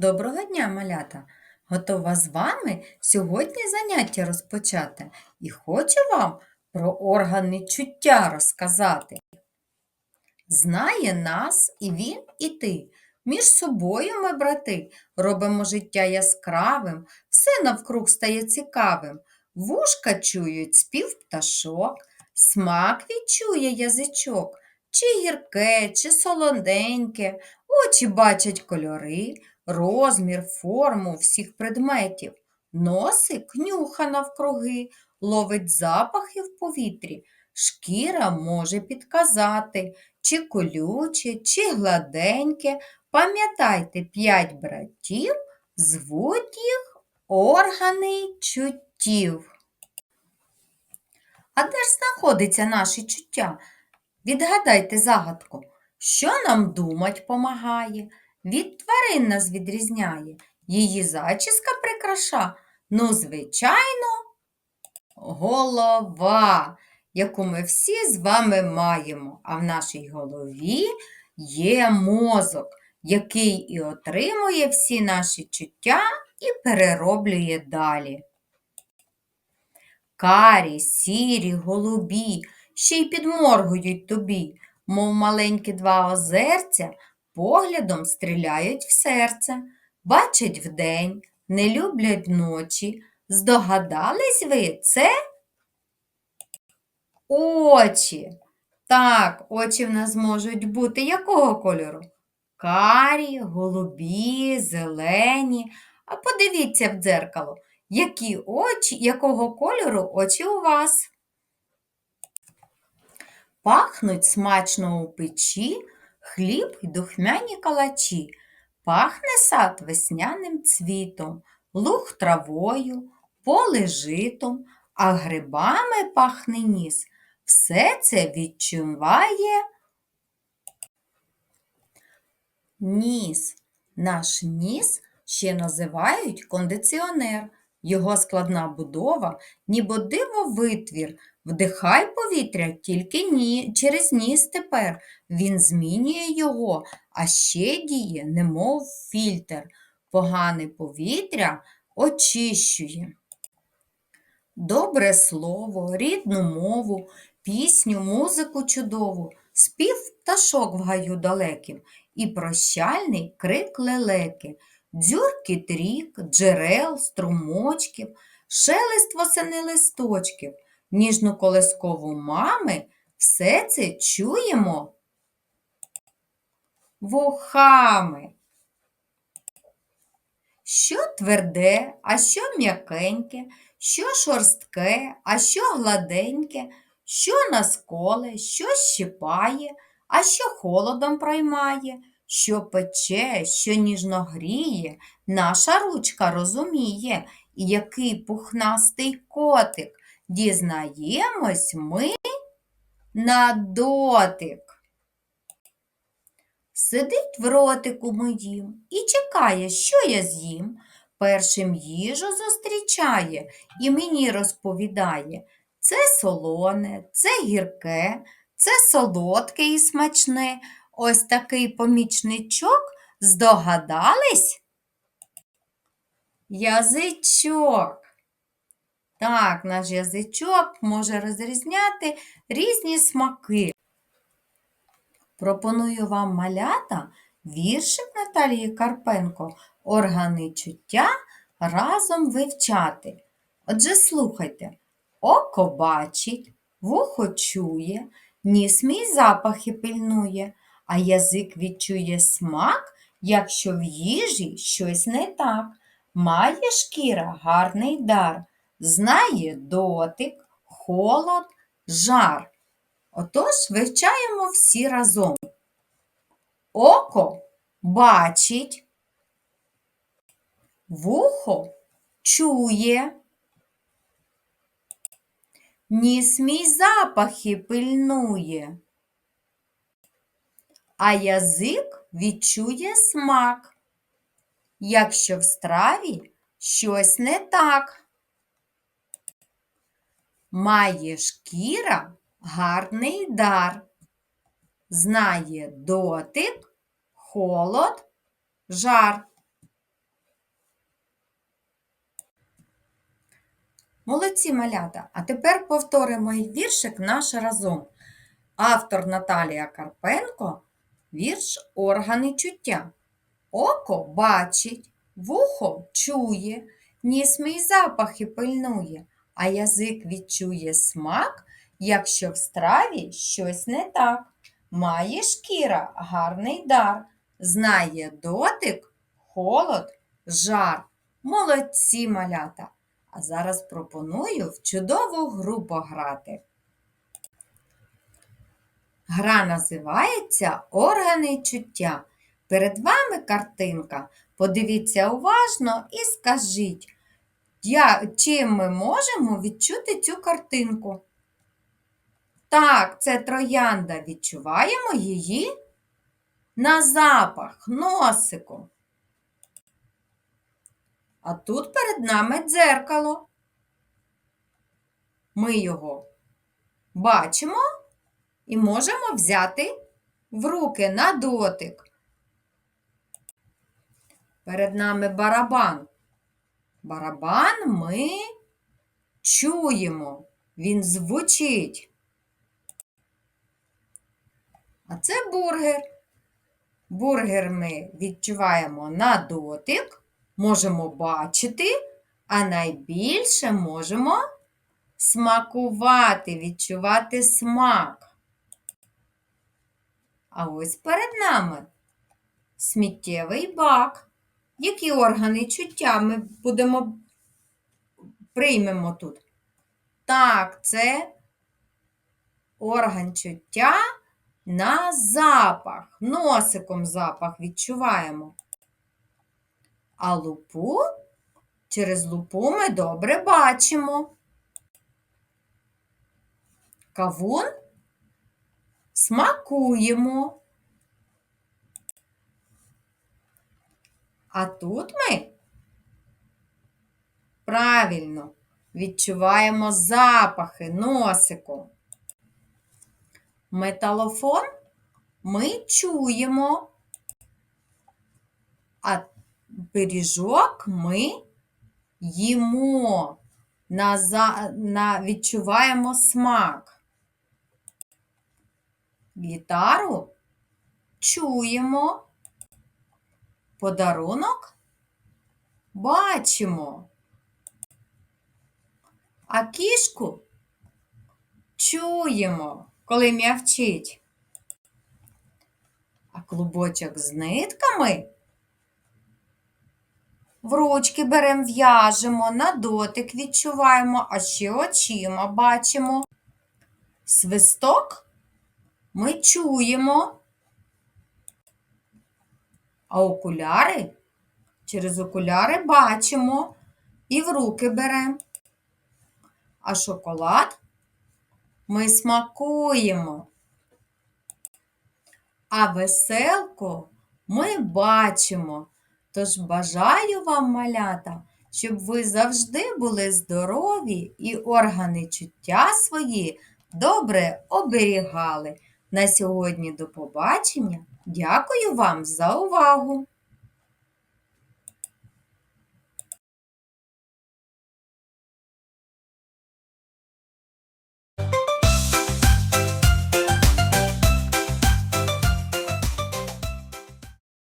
Доброго дня, малята! Готова з вами сьогодні заняття розпочати і хочу вам про органи чуття розказати. Знає нас і він, і ти. Між собою ми, брати, робимо життя яскравим, все навкруг стає цікавим. Вушка чують спів пташок, смак відчує язичок, чи гірке, чи солоденьке, очі бачать кольори, розмір, форму всіх предметів. Носик нюха навкруги, ловить запахи в повітрі. Шкіра може підказати, чи колюче, чи гладеньке. Пам'ятайте, п'ять братів звуть їх органи чуттів. А де ж знаходиться наше чуття? Відгадайте загадку, що нам думать помагає, від тварин нас відрізняє, її зачіска прикраша, ну, звичайно, голова, яку ми всі з вами маємо, а в нашій голові є мозок, який і отримує всі наші чуття і перероблює далі. Карі, сірі, голубі, ще й підморгують тобі, мов маленькі два озерця, поглядом стріляють в серце, бачать вдень, не люблять ночі. Здогадались ви це? Очі. Так, очі в нас можуть бути якого кольору? Карі, голубі, зелені. А подивіться в дзеркало, які очі, якого кольору очі у вас. Пахнуть смачно у печі, хліб і духмяні калачі. Пахне сад весняним цвітом, луг травою, поле житом, а грибами пахне ніс. Все це відчуває ніс. Наш ніс ще називають кондиціонер. Його складна будова, ніби дивовитвір. Вдихай повітря тільки ні, через ніс тепер. Він змінює його, а ще діє, немов фільтр. Погане повітря очищує. Добре слово, рідну мову, пісню, музику чудову, спів пташок в гаю далеким і прощальний крик лелеки, дзюркіт рік, джерел, струмочків, шелест восени листочків, ніжну колискову мами, все це чуємо вухами. Що тверде, а що м'якеньке, що шорстке, а що гладеньке, що нас коле, що щипає, а що холодом проймає, що пече, що ніжно гріє, наша ручка розуміє, який пухнастий котик. Дізнаємось ми на дотик. Сидить в ротику моїм і чекає, що я з'їм. Першим їжу зустрічає і мені розповідає. Це солоне, це гірке, це солодке і смачне. Ось такий помічничок здогадались? Язичок. Так, наш язичок може розрізняти різні смаки. Пропоную вам малята віршик Наталії Карпенко Органи чуття разом вивчати. Отже, слухайте, око бачить, вухо чує, ніс мій запахи пильнує, а язик відчує смак, якщо в їжі щось не так. Має шкіра гарний дар, знає дотик, холод, жар. Отож вивчаємо всі разом. Око бачить, вухо чує, ніс мій запахи пильнує, а язик відчує смак, якщо в страві щось не так. Має шкіра гарний дар. Знає дотик, холод, жар. Молодці малята! А тепер повторимо віршик наш разом. Автор Наталія Карпенко вірш органи чуття. Око бачить, вухо чує, ніс мій запахи пильнує а язик відчує смак, якщо в страві щось не так. Має шкіра гарний дар, знає дотик, холод, жар. Молодці малята! А зараз пропоную в чудову гру пограти. Гра називається Органи чуття. Перед вами картинка. Подивіться уважно і скажіть, чим ми можемо відчути цю картинку? Так, це троянда. Відчуваємо її на запах, носиком. А тут перед нами дзеркало. Ми його бачимо і можемо взяти в руки на дотик. Перед нами барабан. Барабан ми чуємо, він звучить. А це бургер. Бургер ми відчуваємо на дотик, можемо бачити, а найбільше можемо смакувати, відчувати смак. А ось перед нами сміттєвий бак. Які органи чуття ми будемо приймемо тут? Так, це орган чуття на запах. Носиком запах відчуваємо. А лупу через лупу ми добре бачимо. Кавун смакуємо. А тут ми правильно відчуваємо запахи носиком. Металофон ми чуємо, а пиріжок ми їмо, на, за- на, відчуваємо смак. Гітару чуємо, подарунок бачимо. А кішку чуємо, коли м'явчить. А клубочок з нитками в ручки беремо, в'яжемо, на дотик відчуваємо, а ще очима бачимо. Свисток ми чуємо. А окуляри через окуляри бачимо і в руки беремо. А шоколад ми смакуємо. А веселку ми бачимо. Тож бажаю вам, малята, щоб ви завжди були здорові і органи чуття свої добре оберігали. На сьогодні до побачення. Дякую вам за увагу!